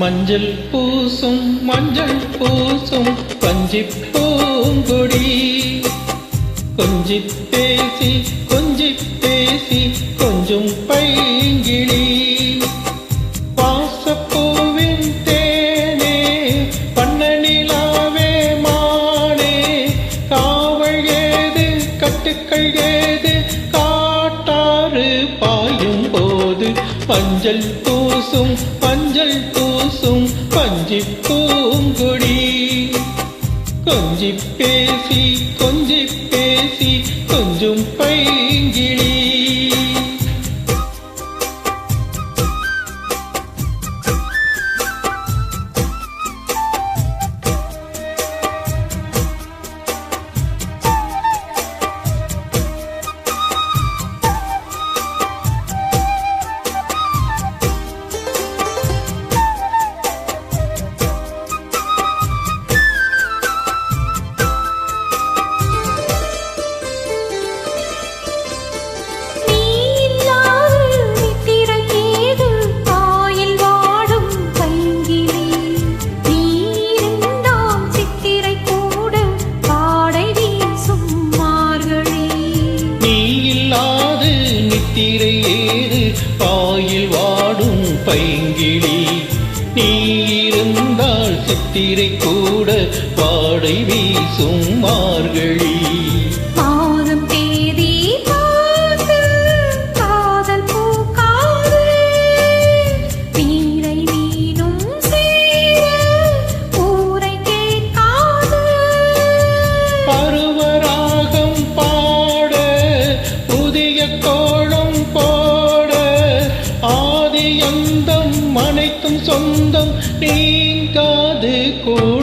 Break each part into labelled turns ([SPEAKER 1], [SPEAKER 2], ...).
[SPEAKER 1] மஞ்சள் பூசும் மஞ்சள் பூசும் பஞ்சி பூங்கொடி. கொஞ்சி பேசி கொஞ்சி பேசி கொஞ்சம் பைங்கிழி பாசப்பூவின் தேனே பண்ணனிலாவே மானே. காவல் ஏது கட்டுக்கள் ஏது காட்டாறு பாயும் போது மஞ்சள் பூசும் மஞ்சள் பூசும் பஞ்சி பூங்குடி கொஞ்சி பேசி கொஞ்சி பேசி கொஞ்சம்
[SPEAKER 2] பைங்கிழி. நித்திரை ஏது பாயில் வாடும் பைங்கிழி. நீ இருந்தால் சித்திரை கூட பாடை வீசும் மார்கழி.
[SPEAKER 1] சொந்தம் நீங்காது கூடும்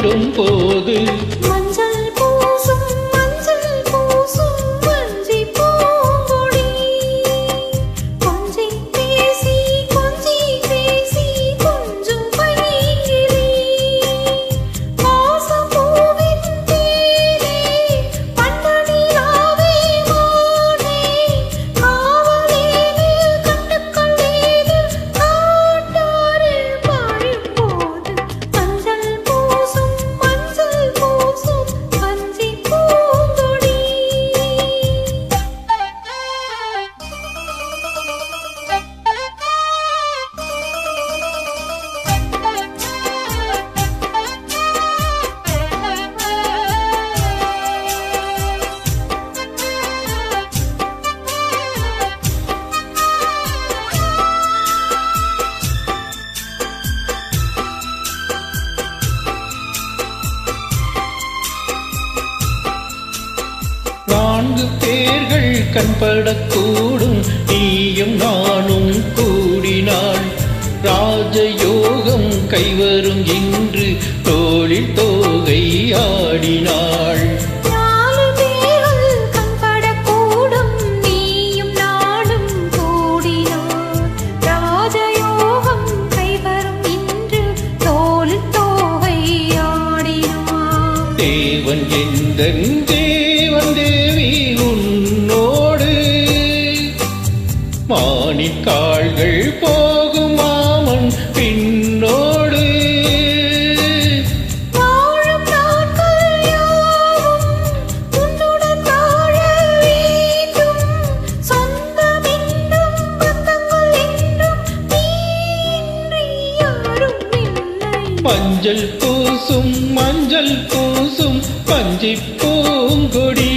[SPEAKER 1] கண்படக்கூடும். நீயும் நானும் கூடினாள் ராஜயோகம் கைவரும் இன்று தோளில் தோகை ஆடினாள்
[SPEAKER 2] என்றும் நீ யாரும் இல்லை.
[SPEAKER 1] மஞ்சள் பூசும் மஞ்சள் பூசும் பஞ்சி பூங்கொடி.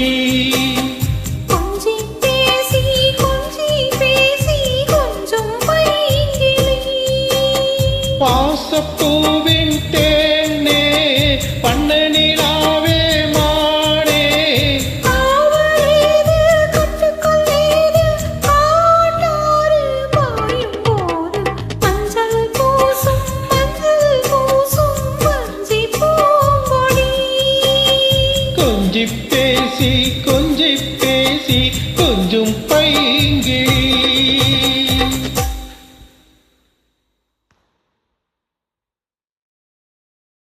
[SPEAKER 2] மஞ்சள் பூசும் வஞ்சி பூங்கொடி.
[SPEAKER 1] கொஞ்சி பேசி கொஞ்சி பேசி கொஞ்சம் பைங்கிளி